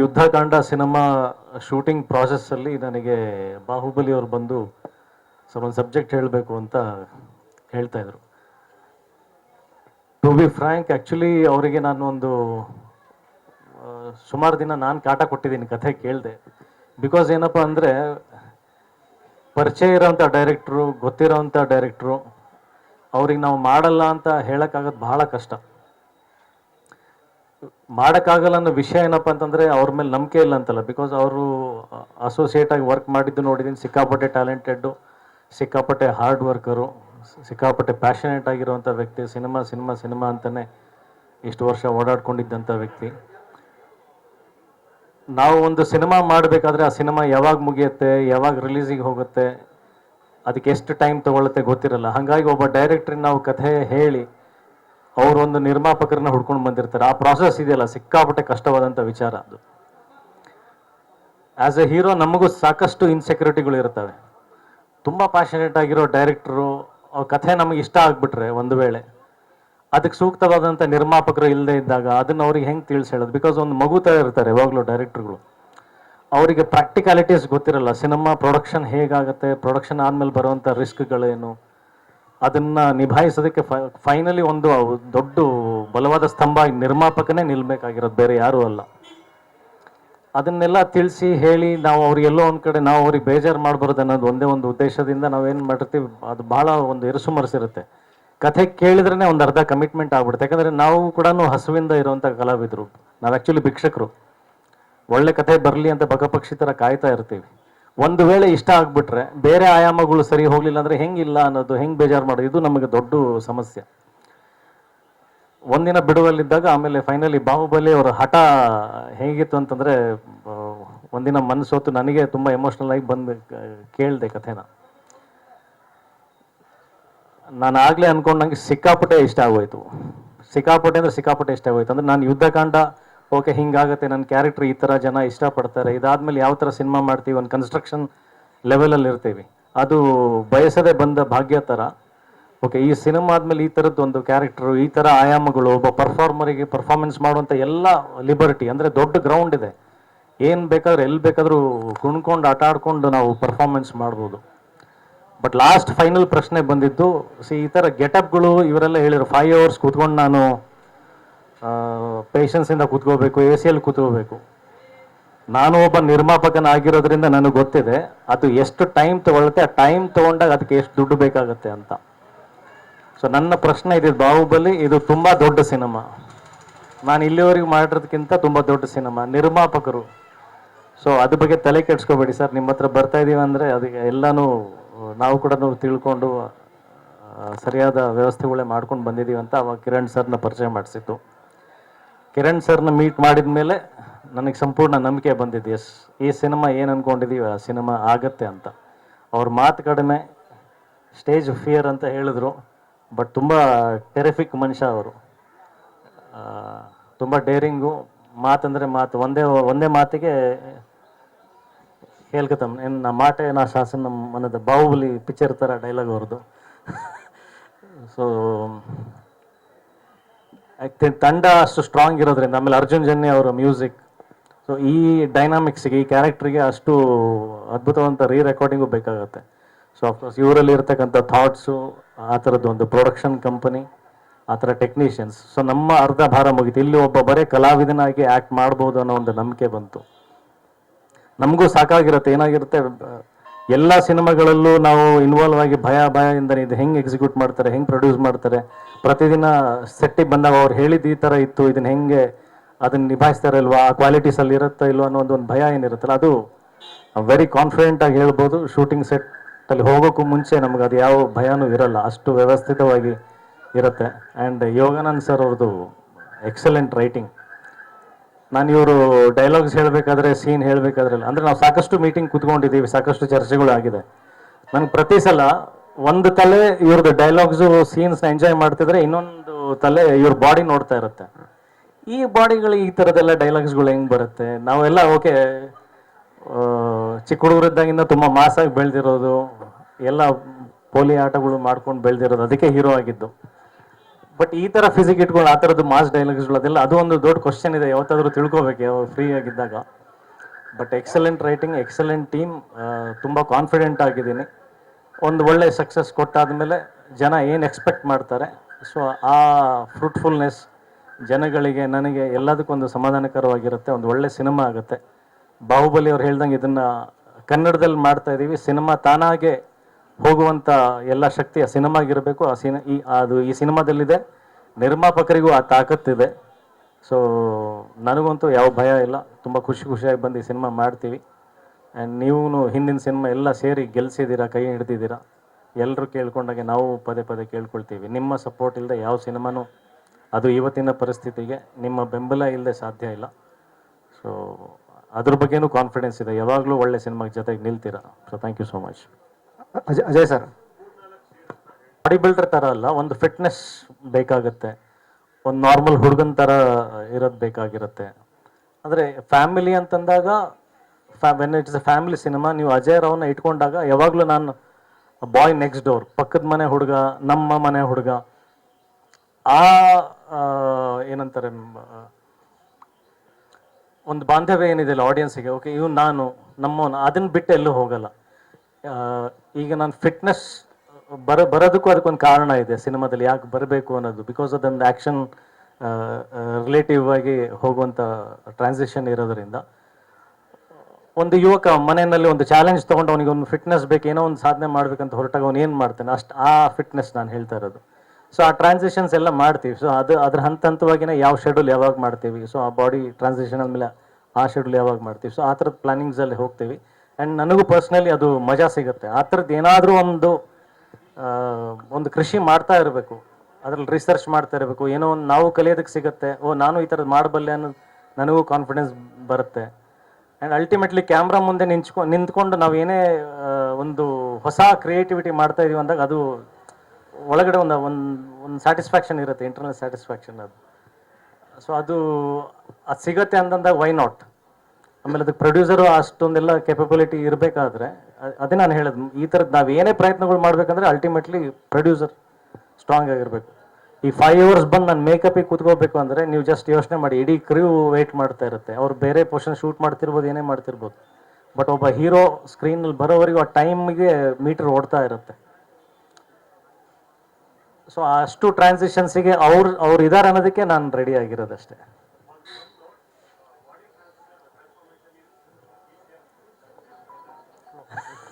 Yuddhakanda cinema shooting ಪ್ರಾಸೆಸ್ಸಲ್ಲಿ ನನಗೆ ಬಾಹುಬಲಿ ಅವರು ಬಂದು ಸರ್ ಒಂದು ಸಬ್ಜೆಕ್ಟ್ ಹೇಳಬೇಕು ಅಂತ ಹೇಳ್ತಾ ಇದ್ರು. ಟು ಬಿ ಫ್ರ್ಯಾಂಕ್ ಆ್ಯಕ್ಚುಲಿ ಅವರಿಗೆ ನಾನು ಒಂದು ಸುಮಾರು ದಿನ ನಾನು ಕಾಟ ಕೊಟ್ಟಿದ್ದೀನಿ ಕಥೆ ಕೇಳಿದೆ. ಬಿಕಾಸ್ ಏನಪ್ಪ ಅಂದರೆ ಪರಿಚಯ ಇರೋಂಥ ಡೈರೆಕ್ಟ್ರು ಗೊತ್ತಿರೋಂಥ ಡೈರೆಕ್ಟ್ರು ಅವ್ರಿಗೆ ನಾವು ಮಾಡಲ್ಲ ಅಂತ ಹೇಳೋಕ್ಕಾಗೋದು ಬಹಳ ಕಷ್ಟ. ಮಾಡೋಕ್ಕಾಗಲ್ಲ ಅನ್ನೋ ವಿಷಯ ಏನಪ್ಪ ಅಂತಂದರೆ ಅವ್ರ ಮೇಲೆ ನಂಬಿಕೆ ಇಲ್ಲ ಅಂತಲ್ಲ. ಬಿಕಾಸ್ ಅವರು ಅಸೋಸಿಯೇಟ್ ಆಗಿ ವರ್ಕ್ ಮಾಡಿದ್ದು ನೋಡಿದ್ದೀನಿ. ಸಿಕ್ಕಾಪಟ್ಟೆ ಟ್ಯಾಲೆಂಟೆಡ್ಡು ಸಿಕ್ಕಾಪಟ್ಟೆ ಹಾರ್ಡ್ ವರ್ಕರು ಸಿಕ್ಕಾಪಟ್ಟೆ ಪ್ಯಾಷನೇಟ್ ಆಗಿರುವಂಥ ವ್ಯಕ್ತಿ, ಸಿನಿಮಾ ಸಿನಿಮಾ ಸಿನಿಮಾ ಅಂತಲೇ ಇಷ್ಟು ವರ್ಷ ಓಡಾಡ್ಕೊಂಡಿದ್ದಂಥ ವ್ಯಕ್ತಿ. ನಾವು ಒಂದು ಸಿನಿಮಾ ಮಾಡಬೇಕಾದ್ರೆ ಆ ಸಿನಿಮಾ ಯಾವಾಗ ಮುಗಿಯುತ್ತೆ, ಯಾವಾಗ ರಿಲೀಸಿಗೆ ಹೋಗುತ್ತೆ, ಅದಕ್ಕೆ ಎಷ್ಟು ಟೈಮ್ ತೊಗೊಳುತ್ತೆ ಗೊತ್ತಿರಲ್ಲ. ಹಾಗಾಗಿ ಒಬ್ಬ ಡೈರೆಕ್ಟ್ರಿಗೆ ನಾವು ಕಥೆ ಹೇಳಿ ಅವರು ಒಂದು ನಿರ್ಮಾಪಕರನ್ನ ಹುಡ್ಕೊಂಡು ಬಂದಿರ್ತಾರೆ. ಆ ಪ್ರಾಸೆಸ್ ಇದೆಯಲ್ಲ, ಸಿಕ್ಕಾಪಟ್ಟೆ ಕಷ್ಟವಾದಂಥ ವಿಚಾರ ಅದು. ಆ್ಯಸ್ ಎ ಹೀರೋ ನಮಗೂ ಸಾಕಷ್ಟು ಇನ್ಸೆಕ್ಯೂರಿಟಿಗಳು ಇರ್ತವೆ ತುಂಬ ಪ್ಯಾಷನೇಟ್ ಆಗಿರೋ ಡೈರೆಕ್ಟ್ರು ಕಥೆ ನಮಗೆ ಇಷ್ಟ ಆಗಿಬಿಟ್ರೆ ಒಂದು ವೇಳೆ, ಅದಕ್ಕೆ ಸೂಕ್ತವಾದಂಥ ನಿರ್ಮಾಪಕರು ಇಲ್ಲದೆ ಇದ್ದಾಗ ಅದನ್ನು ಅವ್ರಿಗೆ ಹೆಂಗೆ ತಿಳಿಸಿ ಹೇಳೋದು? ಬಿಕಾಸ್ ಒಂದು ಮಗು ಥರ ಇರ್ತಾರೆ, ಯಾವಾಗಲೂ ಡೈರೆಕ್ಟ್ರುಗಳು ಅವರಿಗೆ ಪ್ರಾಕ್ಟಿಕಾಲಿಟೀಸ್ ಗೊತ್ತಿರಲ್ಲ ಸಿನಿಮಾ ಪ್ರೊಡಕ್ಷನ್ ಹೇಗಾಗುತ್ತೆ ಪ್ರೊಡಕ್ಷನ್ ಆದಮೇಲೆ ಬರುವಂಥ ರಿಸ್ಕ್ಗಳೇನು ಅದನ್ನ ನಿಭಾಯಿಸೋದಕ್ಕೆ ಫೈನಲಿ ಒಂದು ದೊಡ್ಡ ಬಲವಾದ ಸ್ತಂಭ ನಿರ್ಮಾಪಕನೇ ನಿಲ್ಬೇಕಾಗಿರೋದು, ಬೇರೆ ಯಾರೂ ಅಲ್ಲ. ಅದನ್ನೆಲ್ಲ ತಿಳಿಸಿ ಹೇಳಿ ನಾವು ಅವ್ರಿಗೆಲ್ಲೋ ಒಂದು ಕಡೆ ನಾವು ಅವ್ರಿಗೆ ಬೇಜಾರು ಮಾಡಬಾರ್ದು ಅನ್ನೋದು ಒಂದೇ ಒಂದು ಉದ್ದೇಶದಿಂದ ನಾವೇನು ಮಾಡಿರ್ತೀವಿ ಅದು ಬಹಳ ಒಂದು ಇರುತ್ತೆ ಕಥೆ ಕೇಳಿದ್ರೇ ಒಂದು ಅರ್ಧ ಕಮಿಟ್ಮೆಂಟ್ ಆಗ್ಬಿಡುತ್ತೆ. ಯಾಕಂದರೆ ನಾವು ಕೂಡ ಹಸುವಿಂದ ಇರುವಂಥ ಕಲಾವಿದರು. ನಾವು ಆ್ಯಕ್ಚುಲಿ ಭಿಕ್ಷಕರು. ಒಳ್ಳೆ ಕಥೆ ಬರಲಿ ಅಂತ ಭಗಪಕ್ಷಿ ಥರ ಕಾಯ್ತಾ ಇರ್ತೀವಿ. ಒಂದು ವೇಳೆ ಇಷ್ಟ ಆಗ್ಬಿಟ್ರೆ ಬೇರೆ ಆಯಾಮಗಳು ಸರಿ ಹೋಗಲಿಲ್ಲ ಅಂದರೆ ಹೆಂಗಿಲ್ಲ ಅನ್ನೋದು, ಹೆಂಗೆ ಬೇಜಾರು ಮಾಡೋದು, ಇದು ನಮಗೆ ದೊಡ್ಡ ಸಮಸ್ಯೆ. ಒಂದಿನ ಬಿಡುವಲ್ಲಿದ್ದಾಗ ಆಮೇಲೆ ಫೈನಲಿ ಬಾಹುಬಲಿ ಅವರ ಹಠ ಹೇಗಿತ್ತು ಅಂತಂದರೆ, ಒಂದಿನ ಮನಸ್ಸೊತ್ತು ನನಗೆ ತುಂಬ ಎಮೋಷನಲ್ ಆಗಿ ಬಂದು ಕೇಳಿದೆ ಕಥೆನ. ನಾನು ಆಗಲೇ ಅನ್ಕೊಂಡಂಗೆ ಸಿಕ್ಕಾಪಟ್ಟೆ ಇಷ್ಟ ಆಗೋಯ್ತು. ಸಿಕ್ಕಾಪಟ್ಟೆ ಅಂದರೆ ಸಿಕ್ಕಾಪಟ್ಟೆ ಇಷ್ಟ ಆಗೋಯ್ತು. ಅಂದರೆ ನಾನು ಯುದ್ಧಕಾಂಡ ಓಕೆ, ಹಿಂಗಾಗತ್ತೆ ನನ್ನ ಕ್ಯಾರೆಕ್ಟರ್ ಈ ಥರ ಜನ ಇಷ್ಟಪಡ್ತಾರೆ. ಇದಾದಮೇಲೆ ಯಾವ ಥರ ಸಿನಿಮಾ ಮಾಡ್ತೀವಿ, ಒಂದು ಕನ್ಸ್ಟ್ರಕ್ಷನ್ ಲೆವೆಲಲ್ಲಿ ಇರ್ತೀವಿ. ಅದು ಬಯಸದೆ ಬಂದ ಭಾಗ್ಯ ಥರ ಓಕೆ, ಈ ಸಿನಿಮಾ ಆದಮೇಲೆ ಈ ಥರದ್ದು ಒಂದು ಕ್ಯಾರೆಕ್ಟರು ಈ ಥರ ಆಯಾಮಗಳು, ಒಬ್ಬ ಪರ್ಫಾರ್ಮರಿಗೆ ಪರ್ಫಾರ್ಮೆನ್ಸ್ ಮಾಡುವಂಥ ಎಲ್ಲ ಲಿಬರ್ಟಿ ಅಂದರೆ ದೊಡ್ಡ ಗ್ರೌಂಡ್ ಇದೆ. ಏನು ಬೇಕಾದ್ರೆ ಎಲ್ಲಿ ಬೇಕಾದರೂ ಕುಣ್ಕೊಂಡು ಆಟ ಆಡ್ಕೊಂಡು ನಾವು ಪರ್ಫಾರ್ಮೆನ್ಸ್ ಮಾಡ್ಬೋದು. ಬಟ್ ಲಾಸ್ಟ್ ಫೈನಲ್ ಪ್ರಶ್ನೆ ಬಂದಿದ್ದು ಸಿ ಈ ಥರ ಗೆಟಪ್ಗಳು ಇವರೆಲ್ಲ ಹೇಳಿರೋ ಫೈವ್ ಅವರ್ಸ್ ಕೂತ್ಕೊಂಡು ನಾನು ಪೇಷನ್ಸಿಂದ ಕೂತ್ಕೋಬೇಕು ಎ ಸಿಯಲ್ಲಿ ಕೂತ್ಕೋಬೇಕು. ನಾನು ಒಬ್ಬ ನಿರ್ಮಾಪಕನಾಗಿರೋದ್ರಿಂದ ನನಗೆ ಗೊತ್ತಿದೆ, ಅದು ಎಷ್ಟು ಟೈಮ್ ತಗೊಳ್ಳುತ್ತೆ, ಆ ಟೈಮ್ ತಗೊಂಡಾಗ ಅದಕ್ಕೆ ಎಷ್ಟು ದುಡ್ಡು ಬೇಕಾಗುತ್ತೆ ಅಂತ. ಸೊ ನನ್ನ ಪ್ರಶ್ನೆ ಇದೆ, ಬಾಹುಬಲಿ, ಇದು ತುಂಬ ದೊಡ್ಡ ಸಿನಿಮಾ. ನಾನು ಇಲ್ಲಿವರೆಗೆ ಮಾಡಿರೋದಕ್ಕಿಂತ ತುಂಬ ದೊಡ್ಡ ಸಿನಿಮಾ, ನಿರ್ಮಾಪಕರು. ಸೊ ಅದ್ರ ಬಗ್ಗೆ ತಲೆ ಕೆಡ್ಸ್ಕೋಬೇಡಿ ಸರ್, ನಿಮ್ಮ ಹತ್ರ ಬರ್ತಾ ಇದ್ದೀವಿ ಅಂದರೆ ಅದಕ್ಕೆ ಎಲ್ಲನೂ, ನಾವು ಕೂಡ ತಿಳ್ಕೊಂಡು ಸರಿಯಾದ ವ್ಯವಸ್ಥೆಗಳೇ ಮಾಡ್ಕೊಂಡು ಬಂದಿದ್ದೀವಿ ಅಂತ ಅವಾಗ ಕಿರಣ್ ಸರ್ನ ಪರಿಚಯ ಮಾಡಿಸಿತ್ತು ಕಿರಣ್ ಸರ್ನ ಮೀಟ್ ಮಾಡಿದ ಮೇಲೆ ನನಗೆ ಸಂಪೂರ್ಣ ನಂಬಿಕೆ ಬಂದಿದೆ. ಎಸ್, ಈ ಸಿನಿಮಾ ಏನು ಅಂದ್ಕೊಂಡಿದ್ದೀವಿ ಆ ಸಿನಿಮಾ ಆಗತ್ತೆ ಅಂತ. ಅವ್ರ ಮಾತು ಕಡಿಮೆ, ಸ್ಟೇಜ್ ಫಿಯರ್ ಅಂತ ಹೇಳಿದ್ರು, ಬಟ್ ತುಂಬ ಟೆರಿಫಿಕ್ ಮನುಷ್ಯ ಅವರು. ತುಂಬ ಡೇರಿಂಗು ಮಾತಂದರೆ ಮಾತು, ಒಂದೇ ಒಂದೇ ಮಾತಿಗೆ ಹೇಳ್ಕತಮ್ ಏನು ನಾ ಮಾಟೆ ನಾ ಶಾಸನ ನಮ್ಮ ಮನದ ಬಾಹುಬಲಿ ಪಿಕ್ಚರ್ ಥರ ಡೈಲಾಗ್ ಅವ್ರದ್ದು ಸೊ ತಂಡ ಅಷ್ಟು ಸ್ಟ್ರಾಂಗ್ ಇರೋದ್ರಿಂದ, ಆಮೇಲೆ ಅರ್ಜುನ್ ಜನ್ಯ ಅವರ ಮ್ಯೂಸಿಕ್ ಸೊ ಈ ಡೈನಾಮಿಕ್ಸ್ಗೆ ಈ ಕ್ಯಾರೆಕ್ಟ್ರಿಗೆ ಅಷ್ಟು ಅದ್ಭುತವಂತ ರೀ ರೆಕಾರ್ಡಿಂಗು ಬೇಕಾಗುತ್ತೆ. ಸೊ ಅಫ್ಕೋರ್ಸ್ ಇವರಲ್ಲಿ ಇರ್ತಕ್ಕಂಥ ಥಾಟ್ಸು ಆ ಥರದ್ದು ಒಂದು ಪ್ರೊಡಕ್ಷನ್ ಕಂಪನಿ ಆ ಥರ ಟೆಕ್ನಿಷಿಯನ್ಸ್ ಸೊ ನಮ್ಮ ಅರ್ಧ ಭಾರ ಮುಗೀತು. ಇಲ್ಲಿ ಒಬ್ಬ ಬರೀ ಕಲಾವಿದನಾಗಿ ಆ್ಯಕ್ಟ್ ಮಾಡ್ಬೋದು ಅನ್ನೋ ಒಂದು ನಂಬಿಕೆ ಬಂತು. ನಮಗೂ ಸಾಕಾಗಿರುತ್ತೆ, ಏನಾಗಿರುತ್ತೆ ಎಲ್ಲ ಸಿನಿಮಾಗಳಲ್ಲೂ ನಾವು ಇನ್ವಾಲ್ವ್ ಆಗಿ ಭಯ ಭಯದಿಂದ ಇದು ಹೆಂಗೆ ಎಕ್ಸಿಕ್ಯೂಟ್ ಮಾಡ್ತಾರೆ, ಹೆಂಗೆ ಪ್ರೊಡ್ಯೂಸ್ ಮಾಡ್ತಾರೆ. ಪ್ರತಿದಿನ ಸೆಟ್ಟಿಗೆ ಬಂದಾಗ ಅವ್ರು ಹೇಳಿದ ಈ ಥರ ಇತ್ತು, ಇದನ್ನ ಹೆಂಗೆ ಅದನ್ನ ನಿಭಾಯಿಸ್ತಾರೆ ಇಲ್ವಾ ಆ ಕ್ವಾಲಿಟೀಸ್ ಅಲ್ಲಿ ಇರುತ್ತಾ ಇಲ್ವಾ ಅನ್ನೋ ಒಂದು ಭಯ ಏನಿರುತ್ತಲ್ಲ, ಅದು ವೆರಿ ಕಾನ್ಫಿಡೆಂಟ್ ಆಗಿ ಹೇಳ್ಬೋದು ಶೂಟಿಂಗ್ ಸೆಟ್ ಅಲ್ಲಿ ಹೋಗೋಕ್ಕೂ ಮುಂಚೆ ನಮ್ಗೆ ಅದು ಯಾವ ಭಯನೂ ಇರಲ್ಲ, ಅಷ್ಟು ವ್ಯವಸ್ಥಿತವಾಗಿ ಇರುತ್ತೆ. ಆ್ಯಂಡ್ ಯೋಗಾನಂದ್ ಸರ್ ಅವ್ರದ್ದು ಎಕ್ಸಲೆಂಟ್ ರೈಟಿಂಗ್ ನಾನು ಇವರು ಡೈಲಾಗ್ಸ್ ಹೇಳಬೇಕಾದ್ರೆ ಸೀನ್ ಹೇಳಬೇಕಾದ್ರೆ ಅಂದರೆ ನಾವು ಸಾಕಷ್ಟು ಮೀಟಿಂಗ್ ಕುತ್ಕೊಂಡಿದ್ದೀವಿ, ಸಾಕಷ್ಟು ಚರ್ಚೆಗಳು ಆಗಿದೆ. ನನಗೆ ಪ್ರತಿ ಸಲ ಒಂದು ತಲೆ ಇವ್ರದ್ದು ಡೈಲಾಗ್ಸು ಸೀನ್ಸ್ನ ಎಂಜಾಯ್ ಮಾಡ್ತಿದ್ರೆ ಇನ್ನೊಂದು ತಲೆ ಇವ್ರ ಬಾಡಿ ನೋಡ್ತಾ ಇರುತ್ತೆ. ಈ ಬಾಡಿಗಳು ಈ ಥರದ್ದೆಲ್ಲ ಡೈಲಾಗ್ಸ್ಗಳು ಹೆಂಗೆ ಬರುತ್ತೆ? ನಾವೆಲ್ಲ ಓಕೆ ಚಿಕ್ಕ ಹುಡುಗರಿದ್ದಾಗಿಂದ ತುಂಬ ಮಾಸಾಗಿ ಬೆಳೆದಿರೋದು, ಎಲ್ಲ ಪೋಲಿ ಆಟಗಳು ಮಾಡ್ಕೊಂಡು ಬೆಳೆದಿರೋದು, ಅದಕ್ಕೆ ಹೀರೋ ಆಗಿದ್ದು. ಬಟ್ ಈ ತರ ಫಿಸಿಕ್ ಇಟ್ಕೊಂಡು ಆ ಥರದ್ದು ಮಾಸ್ ಡೈಲಾಗ್ಸ್ ಅದೆಲ್ಲ ಅದು ಒಂದು ದೊಡ್ಡ ಕ್ವಶನ್ ಇದೆ. ಯಾವತ್ತಾದರೂ ತಿಳ್ಕೊಬೇಕು ಫ್ರೀ ಆಗಿದ್ದಾಗ. But excellent writing excellent team ತುಂಬ ಕಾನ್ಫಿಡೆಂಟ್ ಆಗಿದ್ದೀನಿ. ಒಂದು ಒಳ್ಳೆ ಸಕ್ಸಸ್ ಕೊಟ್ಟಾದ್ಮೇಲೆ ಜನ ಏನು ಎಕ್ಸ್ಪೆಕ್ಟ್ ಮಾಡ್ತಾರೆ. ಸೊ ಆ ಫ್ರೂಟ್ಫುಲ್ನೆಸ್ ಜನಗಳಿಗೆ, ನನಗೆ ಎಲ್ಲದಕ್ಕೊಂದು ಸಮಾಧಾನಕರವಾಗಿರುತ್ತೆ. ಒಂದು ಒಳ್ಳೆ ಸಿನಿಮಾ ಆಗುತ್ತೆ. ಬಾಹುಬಲಿ ಅವ್ರು ಹೇಳ್ದಂಗೆ ಇದನ್ನ ಕನ್ನಡದಲ್ಲಿ ಮಾಡ್ತಾ ಇದ್ದೀವಿ ಸಿನಿಮಾ ತಾನಾಗೆ ಹೋಗುವಂಥ ಎಲ್ಲ ಶಕ್ತಿ ಆ ಸಿನಿಮಾಗಿರಬೇಕು. ಆ ಸಿನ, ಈ, ಅದು ಈ ಸಿನಿಮಾದಲ್ಲಿದೆ. ನಿರ್ಮಾಪಕರಿಗೂ ಆ ತಾಕತ್ತಿದೆ ಸೊ ನನಗಂತೂ ಯಾವ ಭಯ ಇಲ್ಲ. ತುಂಬ ಖುಷಿ ಖುಷಿಯಾಗಿ ಬಂದು ಈ ಸಿನಿಮಾ ಮಾಡ್ತೀವಿ. ಆ್ಯಂಡ್ ನೀವು ಹಿಂದಿನ ಸಿನಿಮಾ ಎಲ್ಲ ಸೇರಿ ಗೆಲ್ಸಿದ್ದೀರಾ, ಕೈ ಹಿಡ್ದಿದ್ದೀರಾ? ಎಲ್ಲರೂ ಕೇಳ್ಕೊಂಡಾಗೆ ನಾವು ಪದೇ ಪದೇ ಕೇಳ್ಕೊಳ್ತೀವಿ. ನಿಮ್ಮ ಸಪೋರ್ಟ್ ಇಲ್ಲದೆ ಯಾವ ಸಿನಿಮಾನೂ ಅದು ಇವತ್ತಿನ ಪರಿಸ್ಥಿತಿಗೆ ನಿಮ್ಮ ಬೆಂಬಲ ಇಲ್ಲದೆ ಸಾಧ್ಯ ಇಲ್ಲ. ಸೊ ಅದ್ರ ಬಗ್ಗೆನೂ ಕಾನ್ಫಿಡೆನ್ಸ್ ಇದೆ. ಯಾವಾಗಲೂ ಒಳ್ಳೆ ಸಿನಿಮಾಗೆ ಜೊತೆಗೆ ನಿಲ್ತೀರಾ? So thank you so much Ajay Ajay sir. Body builder ಥರ ಅಲ್ಲ, ಒಂದು ಫಿಟ್ನೆಸ್ ಬೇಕಾಗುತ್ತೆ. ಒಂದು ನಾರ್ಮಲ್ ಹುಡುಗನ ಥರ ಇರೋದು ಬೇಕಾಗಿರುತ್ತೆ. ಅಂದರೆ ಫ್ಯಾಮಿಲಿ ಅಂತಂದಾಗ when it's a family cinema ನೀವು ಅಜಯ್ ರಾವ್ನ ಇಟ್ಕೊಂಡಾಗ ಯಾವಾಗಲೂ ನಾನು ಬಾಯ್ ನೆಕ್ಸ್ಟ್ ಡೋರ್ ಪಕ್ಕದ ಮನೆ ಹುಡುಗ, ನಮ್ಮ ಮನೆ ಹುಡುಗ. ಆ ಏನಂತಾರೆ ಒಂದು ಬಾಂಧವ್ಯ ಏನಿದೆ ಆಡಿಯನ್ಸಿಗೆ ಓಕೆ ಇವ್ ನಾನು, ನಮ್ಮವನು ಅದನ್ನ ಬಿಟ್ಟು ಎಲ್ಲೂ ಹೋಗಲ್ಲ. ಈಗ ನಾನು ಫಿಟ್ನೆಸ್ ಬರ, ಬರೋದಕ್ಕೂ ಅದಕ್ಕೊಂದು ಕಾರಣ ಇದೆ ಸಿನಿಮಾದಲ್ಲಿ ಯಾಕೆ ಬರಬೇಕು ಅನ್ನೋದು. ಬಿಕಾಸ್ ಅದೊಂದು ಆ್ಯಕ್ಷನ್ ರಿಲೇಟಿವ್ ಆಗಿ ಹೋಗುವಂಥ ಟ್ರಾನ್ಸಿಷನ್ ಇರೋದರಿಂದ. ಒಂದು ಯುವಕ ಮನೆಯಲ್ಲಿ ಒಂದು ಚಾಲೆಂಜ್ ತೊಗೊಂಡು ಅವನಿಗೆ ಒಂದು ಫಿಟ್ನೆಸ್ ಬೇಕು, ಏನೋ ಒಂದು ಸಾಧನೆ ಮಾಡಬೇಕಂತ ಹೊರಟಾಗ ಅವ್ನು ಏನು ಮಾಡ್ತಾನೆ? ಅಷ್ಟು ಆ ಫಿಟ್ನೆಸ್ ನಾನು ಹೇಳ್ತಾ ಇರೋದು. ಸೊ ಆ ಟ್ರಾನ್ಸಿಷನ್ಸ್ ಎಲ್ಲ ಮಾಡ್ತೀವಿ. ಸೊ ಅದು, ಅದ್ರ ಹಂತ ಹಂತವಾಗಿನೇ ಯಾವ ಶೆಡ್ಯೂಲ್ ಯಾವಾಗ ಮಾಡ್ತೀವಿ? ಸೊ ಆ ಬಾಡಿ ಟ್ರಾನ್ಸಿಷನ್ ಆದಮೇಲೆ ಆ ಶೆಡ್ಯೂಲ್ ಯಾವಾಗ ಮಾಡ್ತೀವಿ? ಸೊ ಆ ಥರದ ಪ್ಲಾನಿಂಗ್ಸಲ್ಲಿ ಹೋಗ್ತೀವಿ. ಆ್ಯಂಡ್ ನನಗೂ ಪರ್ಸ್ನಲಿ ಅದು ಮಜಾ ಸಿಗುತ್ತೆ. ಆ ಥರದ್ದು ಏನಾದರೂ ಒಂದು ಒಂದು ಕೃಷಿ ಮಾಡ್ತಾ ಇರಬೇಕು. ಅದ್ರಲ್ಲಿ ರಿಸರ್ಚ್ ಮಾಡ್ತಾ ಇರಬೇಕು. ಏನೋ ಒಂದು ನಾವು ಕಲಿಯೋದಕ್ಕೆ ಸಿಗುತ್ತೆ. ಓ, ನಾನು ಈ ಥರದ್ದು ಮಾಡಬಲ್ಲೆ ಅನ್ನೋದು ನನಗೂ ಕಾನ್ಫಿಡೆನ್ಸ್ ಬರುತ್ತೆ. ಆ್ಯಂಡ್ ಅಲ್ಟಿಮೇಟ್ಲಿ ಕ್ಯಾಮ್ರಾ ಮುಂದೆ ನಿಂಚ್ಕೊ ನಿಂತ್ಕೊಂಡು ನಾವು ಏನೇ ಒಂದು ಹೊಸ ಕ್ರಿಯೇಟಿವಿಟಿ ಮಾಡ್ತಾ ಇದೀವಿ ಅಂದಾಗ ಅದು ಒಳಗಡೆ ಒಂದು ಒಂದು ಒಂದು ಸ್ಯಾಟಿಸ್ಫ್ಯಾಕ್ಷನ್ ಇರುತ್ತೆ. ಇಂಟರ್ನಲ್ ಸ್ಯಾಟಿಸ್ಫ್ಯಾಕ್ಷನ್ ಅದು. ಸೊ ಅದು ಅದು ಸಿಗತ್ತೆ ಅಂತಂದಾಗ ವೈ ನಾಟ್ ಆಮೇಲೆ ಅದಕ್ಕೆ ಪ್ರೊಡ್ಯೂಸರು ಅಷ್ಟೊಂದೆಲ್ಲ ಕೆಪಬಿಲಿಟಿ ಇರಬೇಕಾದ್ರೆ ಅದೇ ನಾನು ಹೇಳೋದು, ಈ ಥರದ್ದು ನಾವು ಏನೇ ಪ್ರಯತ್ನಗಳು ಮಾಡಬೇಕಂದ್ರೆ ಅಲ್ಟಿಮೇಟ್ಲಿ ಪ್ರೊಡ್ಯೂಸರ್ ಸ್ಟ್ರಾಂಗ್ ಆಗಿರಬೇಕು. ಈ ಫೈವ್ ಅವರ್ಸ್ ಬಂದು ನಾನು ಮೇಕಪ್ಪಿಗೆ ಕೂತ್ಕೋಬೇಕು ಅಂದರೆ ನೀವು ಜಸ್ಟ್ ಯೋಚನೆ ಮಾಡಿ, ಇಡೀ ಕ್ರ್ಯೂ ವೆಯ್ಟ್ ಮಾಡ್ತಾ ಇರುತ್ತೆ. ಅವ್ರು ಬೇರೆ ಪೋರ್ಷನ್ ಶೂಟ್ ಮಾಡ್ತಿರ್ಬೋದು, ಏನೇ ಮಾಡ್ತಿರ್ಬೋದು. ಬಟ್ ಒಬ್ಬ ಹೀರೋ ಸ್ಕ್ರೀನಲ್ಲಿ ಬರೋವರೆಗೂ ಆ ಟೈಮ್ಗೆ ಮೀಟರ್ ಓಡ್ತಾ ಇರುತ್ತೆ. ಸೊ ಅಷ್ಟು ಟ್ರಾನ್ಸಿಷನ್ಸಿಗೆ ಅವ್ರು ಅವ್ರು ಇದಾರೆ ಅನ್ನೋದಕ್ಕೆ ನಾನು ರೆಡಿ ಆಗಿರೋದಷ್ಟೇ.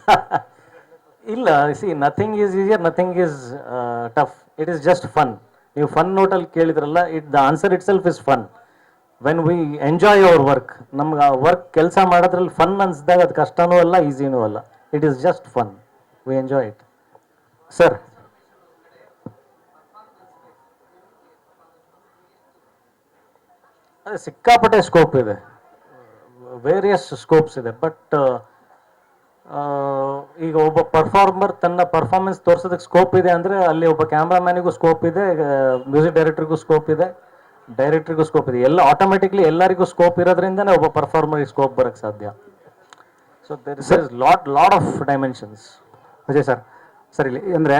ಇಲ್ಲ see nothing is easier nothing is tough it is just fun ನೀವು ಫನ್ ನೋಟಲ್ಲಿ ಕೇಳಿದ್ರಲ್ಲ it the answer itself is fun when we enjoy our work ನಮ್ಗೆ ಆ ವರ್ಕ್ ಕೆಲಸ ಮಾಡೋದ್ರಲ್ಲಿ ಫನ್ ಅನ್ಸಿದಾಗ ಅದು ಕಷ್ಟನೂ ಅಲ್ಲ ಈಸಿನೂ ಅಲ್ಲ. It is just fun we enjoy it sir ಅದೇ ಸಿಕ್ಕಾಪಟ್ಟೆ ಸ್ಕೋಪ್ ಇದೆ. ವೇರಿಯಸ್ ಸ್ಕೋಪ್ಸ್ ಇದೆ ಬಟ್ ಈಗ ಒಬ್ಬ ಪರ್ಫಾರ್ಮರ್ ತನ್ನ ಪರ್ಫಾರ್ಮೆನ್ಸ್ ತೋರಿಸೋದಕ್ಕೆ ಸ್ಕೋಪ್ ಇದೆ ಅಂದರೆ ಅಲ್ಲಿ ಒಬ್ಬ ಕ್ಯಾಮ್ರಾಮ್ಯಾನಿಗೂ ಸ್ಕೋಪ್ ಇದೆ ಮ್ಯೂಸಿಕ್ ಡೈರೆಕ್ಟ್ರಿಗೂ ಸ್ಕೋಪ್ ಇದೆ ಡೈರೆಕ್ಟ್ರಿಗೂ ಸ್ಕೋಪ್ ಇದೆ. ಎಲ್ಲ ಆಟೋಮೆಟಿಕ್ಲಿ ಎಲ್ಲರಿಗೂ ಸ್ಕೋಪ್ ಇರೋದ್ರಿಂದನೇ ಒಬ್ಬ ಪರ್ಫಾರ್ಮರ್ಗೆ ಸ್ಕೋಪ್ ಬರೋಕ್ಕೆ ಸಾಧ್ಯ. So there is lot lot of dimensions Ajay sir sir ಇಲ್ಲಿ ಅಂದರೆ